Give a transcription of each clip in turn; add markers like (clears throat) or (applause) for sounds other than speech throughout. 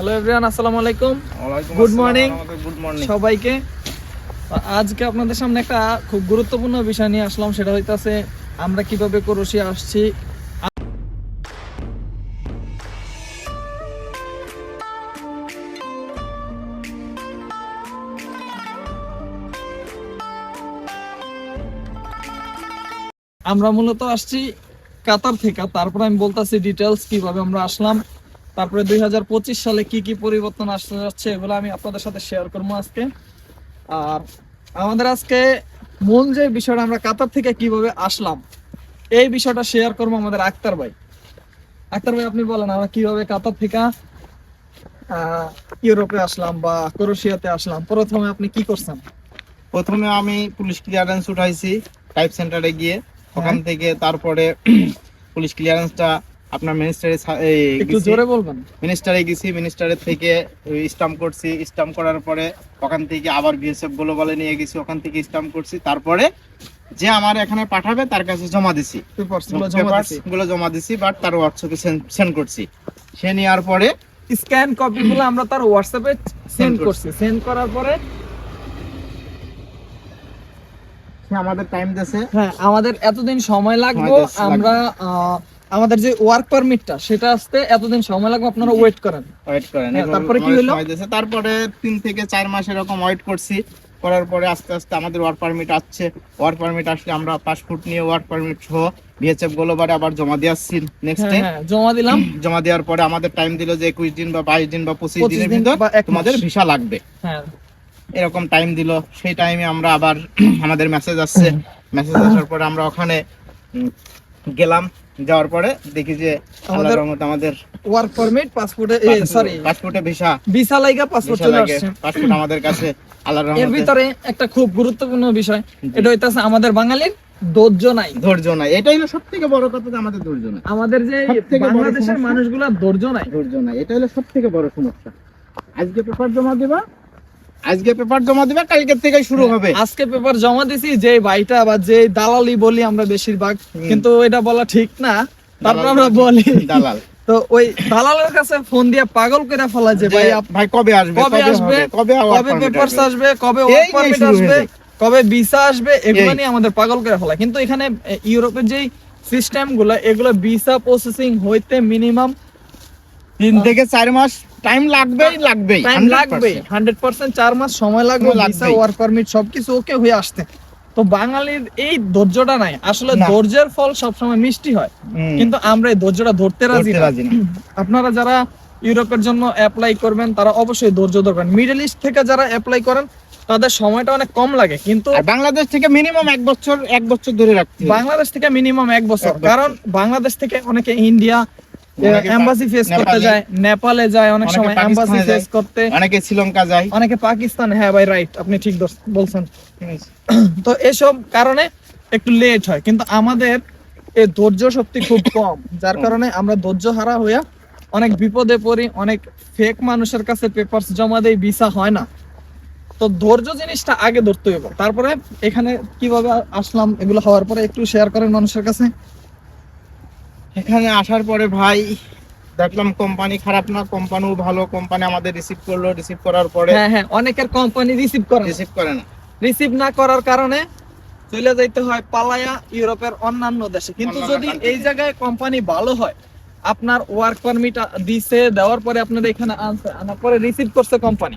Hello everyone আসসালামু আলাইকুম morning. ওয়া গুড মর্নিং সবাইকে। আজকে আপনাদের সামনে একটা খুব গুরুত্বপূর্ণ বিষয় নিয়ে আসলাম সেটা হইতাছে আমরা কীভাবে ক্রোশিয়া আসছি। আমরা মূলত আসছি কাতার থেকে। তারপরে আমি বলতাছি ডিটেলস কীভাবে আমরা আসলাম। তারপরে দুই হাজার পঁচিশ সালে কি কি পরিবর্তন আসতে যাচ্ছে এগুলো আমি আপনাদের সাথে শেয়ার করব আজকে। আর আমাদের আজকে মূল যে বিষয়টা আমরা কাতার থেকে কীভাবে আসলাম এই বিষয়টা শেয়ার করব আমাদের আক্তার ভাই। আক্তার ভাই আপনি বলেন আমরা কীভাবে কাতার থেকে আহ, ইউরোপে আসলাম বা ক্রোশিয়াতে আসলাম? প্রথমে আপনি কি করছেন? প্রথমে আমি পুলিশ ক্লিয়ারেন্স উঠাইছি টাইপ সেন্টারে গিয়ে। ওখান হ্যাঁ। থেকে তারপরে (clears throat) পুলিশ ক্লিয়ারেন্সটা আপনার মিনিস্টারে একটু জোরে বলবেন। মিনিস্টারে গেছি মিনিস্টারের থেকে স্টাম্প করছি স্টাম্প করার পরে ওখান থেকে আবার বিএসএফ গ্লোবালে নিয়ে গেছি ওখান থেকে স্টাম্প করছি। তারপরে যে আমার এখানে পাঠাবে তার কাছে জমা দিছি। গুলো জমা দিছি। বাট তার হোয়াটসঅ্যাপে সেন্ড করছি। সে নেওয়ার পরে স্ক্যান কপি গুলো আমরা তার হোয়াটসঅ্যাপে সেন্ড করছি। সেন্ড করার পরে সে আমাদের টাইম দিয়েছে। হ্যাঁ আমাদের এতদিন সময় লাগবে সময় লাগবে। আমরা আমাদের যে ওয়ার্ক পারমিটটা সেটা আসতে এতদিন সময় লাগবে? আপনারা ওয়েট করেন। ওয়েট করেন। হ্যাঁ, তারপরে কি হলো? তারপরে তিন থেকে চার মাস এরকম ওয়েট করছি। করার পরে আস্তে আস্তে আমাদের ওয়ার্ক পারমিট আসছে। ওয়ার্ক পারমিট আসলে আমরা পাসপোর্ট নিয়ে ওয়ার্ক পারমিট সহ বিএচএফ গোলোবারে আবার জমা দিয়ে আসছি নেক্সট হ্যাঁ হ্যাঁ জমা দিলাম। (clears throat) জমা দেওয়ার পরে আমাদের টাইম দিল যে একুশ দিন বা বাইশ দিন বা পঁচিশ 25 দিনের ভিতর। তোমাদের ভিসা লাগবে। হ্যাঁ। এরকম টাইম দিল। সেই টাইমে আমরা আবার (clears throat) আমাদের মেসেজ আসছে। (clears throat) মেসেজ আসার পরে আমরা ওখানে গেলাম। যাওয়ার পরে দেখি যে আমাদের- রহমতে আমাদের ওয়ার্ক পারমিট পাসপোর্টে সরি পাসপোর্টে ভিসা ভিসা লাইগা পাসপোর্ট চলে আসছে। পাসপোর্ট আমাদের কাছে আল্লাহর এর ভিতরে একটা খুব গুরুত্বপূর্ণ বিষয় এটা হইতাছে আমাদের বাঙালির ধৈর্য নাই। ধৈর্য নাই। এটাই হলো সব থেকে বড় কথা যে আমাদের ধৈর্য নাই। আমাদের যে সবথেকে বাংলাদেশের মানুষগুলা ধৈর্য নাই। ধৈর্য নাই। এটা হলো সব থেকে বড় সমস্যা। আজকে পেপার জমা দিবা আজকে পেপার জমা দিবা কালকে থেকে শুরু হবে। আজকে পেপার জমা দিছি যে ভাইটা বা যে দালালি বলি আমরা বেশিরভাগ কিন্তু এটা বলা ঠিক না। তারপর আমরা বলি। দালাল। তো ওই দালালের কাছে ফোন দিয়ে পাগল করে ফেলা যে ভাই ভাই কবে আসবে কবে আসবে কবে কবে পেপারস আসবে? কবে ওয়ার্ক পারমিট আসবে কবে ভিসা আসবে এগুলো নিয়ে আমাদের পাগল করে ফেলা। কিন্তু এখানে ইউরোপের যেই সিস্টেমগুলো এগুলো ভিসা প্রসেসিং হইতে মিনিমাম তিন থেকে চার মাস টাইম লাগবেই লাগবেই টাইম 100% হান্ড্রেড পার্সেন্ট চার মাস সময় লাগবে ভিসা ওয়ার্ক পারমিট সবকিছু ওকে হয়ে আসতে। তো বাঙালির এই ধৈর্যটা নাই। আসলে ধৈর্যের ফল সবসময় মিষ্টি হয়। কিন্তু আমরা এই ধৈর্যটা ধরতে রাজি না। আপনারা যারা ইউরোপের জন্য অ্যাপ্লাই করবেন তারা অবশ্যই ধৈর্য ধরবেন। মিডল ইস্ট থেকে যারা অ্যাপ্লাই করেন তাদের সময়টা অনেক কম লাগে। কিন্তু বাংলাদেশ থেকে মিনিমাম এক বছর এক বছর ধরে রাখতে বাংলাদেশ থেকে মিনিমাম এক বছর। কারণ বাংলাদেশ থেকে অনেকে ইন্ডিয়া এম্বাসি ফেস করতে যায় নেপালে যায় অনেক সময় এম্বাসি ফেস করতে। অনেকে শ্রীলঙ্কা যায়। অনেকে পাকিস্তান হ্যাঁ ভাই রাইট আপনি ঠিক বলছেন। (clears throat) তো এসব কারণে একটু লেট হয় কিন্তু আমাদের এই ধৈর্য শক্তি খুব কম যার কারণে আমরা ধৈর্য হারা হইয়া অনেক বিপদে পড়ি অনেক ফেক মানুষের কাছে পেপারস জমা দেই ভিসা হয় না। তো ধৈর্য জিনিসটা আগে ধরতে হবে তারপরে এখানে কীভাবে আসলাম এগুলো হওয়ার পরে একটু শেয়ার করেন মানুষের কাছে। এখানে আসার পরে ভাই দেখলাম কোম্পানি খারাপ না কোম্পানিও ভালো কোম্পানি আমাদের রিসিভ করল রিসিভ করার পরে হ্যাঁ হ্যাঁ অনেকের কোম্পানি রিসিভ করে রিসিভ করে না। রিসিভ না করার কারণে চলে যাইতে হয় পালায়া ইউরোপের অন্যান্য দেশে। কিন্তু যদি এই জায়গায় কোম্পানি ভালো হয় আপনার ওয়ার্ক পারমিট দিছে দেওয়ার পরে আপনাদের এখানে আনছে আনার পরে রিসিভ করছে কোম্পানি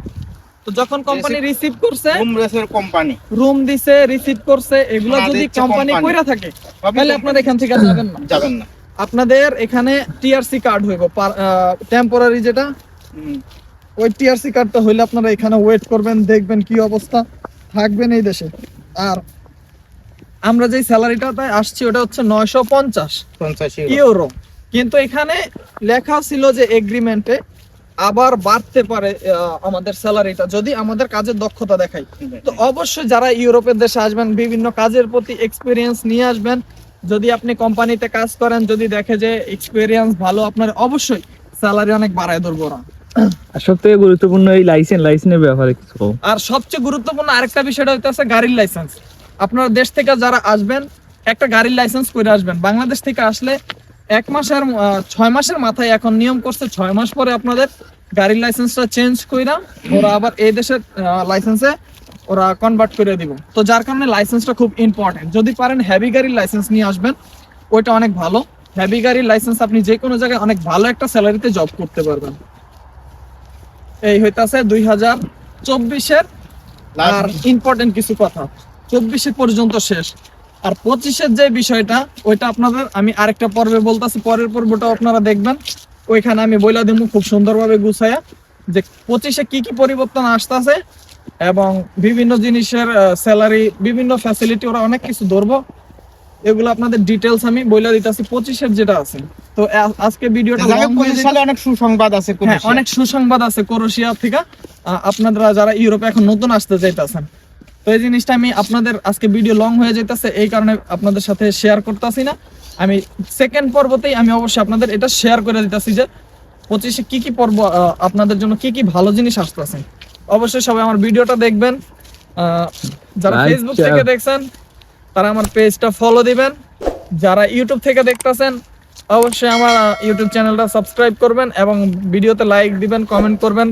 তো যখন কোম্পানি রিসিভ করছে হোম রেসের কোম্পানি রুম দিছে রিসিভ করছে এগুলো যদি কোম্পানি কইরা থাকে তাহলে। আপনারা এখান থেকে যাবেন না। যাবেন না। আপনাদের এখানে টিআরসি কার্ড হইব টেম্পোরারি যেটা ওই টিআরসি কার্ডটা হইলে আপনারা এখানে ওয়েট করবেন দেখবেন কি অবস্থা থাকবেন এই দেশে। আর আমরা যে স্যালারিটাতে আসছি ওটা হচ্ছে নয়শো পঞ্চাশ। ইউরো কিন্তু এখানে লেখা ছিল যে এগ্রিমেন্টে আবার বাড়তে পারে আমাদের স্যালারিটা যদি আমাদের কাজের দক্ষতা দেখাই। তো অবশ্যই যারা ইউরোপের দেশে আসবেন বিভিন্ন কাজের প্রতি এক্সপিরিয়েন্স নিয়ে আসবেন যদি আপনি কোম্পানিতে কাজ করেন যদি দেখে যে এক্সপিরিয়েন্স ভালো আপনার অবশ্যই স্যালারি অনেক বাড়ায় ধরবো না আর সব গুরুত্বপূর্ণ এই লাইসেন্স লাইসেন্সের ব্যাপারে কিছু আর সবচেয়ে গুরুত্বপূর্ণ আরেকটা বিষয়টা হইতেছে গাড়ির লাইসেন্স আপনার দেশ থেকে যারা আসবেন একটা গাড়ির লাইসেন্স করে আসবেন। বাংলাদেশ থেকে আসলে এক মাসের ছয় মাসের মাথায় এখন নিয়ম করছে ছয় মাস পরে আপনাদের গাড়ির লাইসেন্সটা চেঞ্জ কইরা ওরা আবার এই দেশের লাইসেন্সে ওরা কনভার্ট করে দিব। তো যার কারণে লাইসেন্সটা খুব ইম্পর্টেন্ট যদি পারেন হেভি গাড়ির লাইসেন্স নিয়ে আসবেন ওইটা অনেক ভালো। হেভি গাড়ির লাইসেন্স আপনি যে কোনো জায়গায় অনেক ভালো একটা স্যালারিতে জব করতে পারবেন। এই হইতাছে দুই হাজার চব্বিশের আর ইম্পর্টেন্ট কিছু কথা। চব্বিশে পর্যন্ত শেষ। আর পঁচিশের যে বিষয়টা ওইটা আপনাদের আমি আরেকটা পর্বে বলতেছি পরের পর্বটা আপনারা দেখবেন। ওইখানে আমি বইলা দিব খুব সুন্দরভাবে গুছাইয়া যে পঁচিশে কি কি পরিবর্তন আসতেছে এবং বিভিন্ন জিনিসের স্যালারি বিভিন্ন ফ্যাসিলিটি ওরা অনেক কিছু ধরবো। এগুলো আপনাদের ডিটেলস আমি বইলা দিতেছি পঁচিশের যেটা আছে। তো আজকে ভিডিওটা সালে অনেক সুসংবাদ আছে হ্যাঁ অনেক সুসংবাদ আছে ক্রোয়েশিয়া থেকে। আপনারা যারা ইউরোপে এখন নতুন আসতে চাইতেছেন। তো এই জিনিসটা আমি আপনাদের আজকে ভিডিও লং হয়ে যাইতেছে এই কারণে আপনাদের সাথে শেয়ার করতেছি না। আমি সেকেন্ড পর্বতেই আমি অবশ্যই আপনাদের এটা শেয়ার করে দিতেছি যে পঁচিশে কি কি পর্ব আপনাদের জন্য কি কি ভালো জিনিস আসতেছে। অবশ্যই সবাই আমার ভিডিওটা দেখবেন। আহ, যারা ফেসবুক থেকে দেখছেন তারা আমার পেজটা ফলো দিবেন। যারা ইউটিউব থেকে দেখতেছেন অবশ্যই আমার ইউটিউব চ্যানেলটা সাবস্ক্রাইব করবেন এবং ভিডিওতে লাইক দিবেন কমেন্ট করবেন।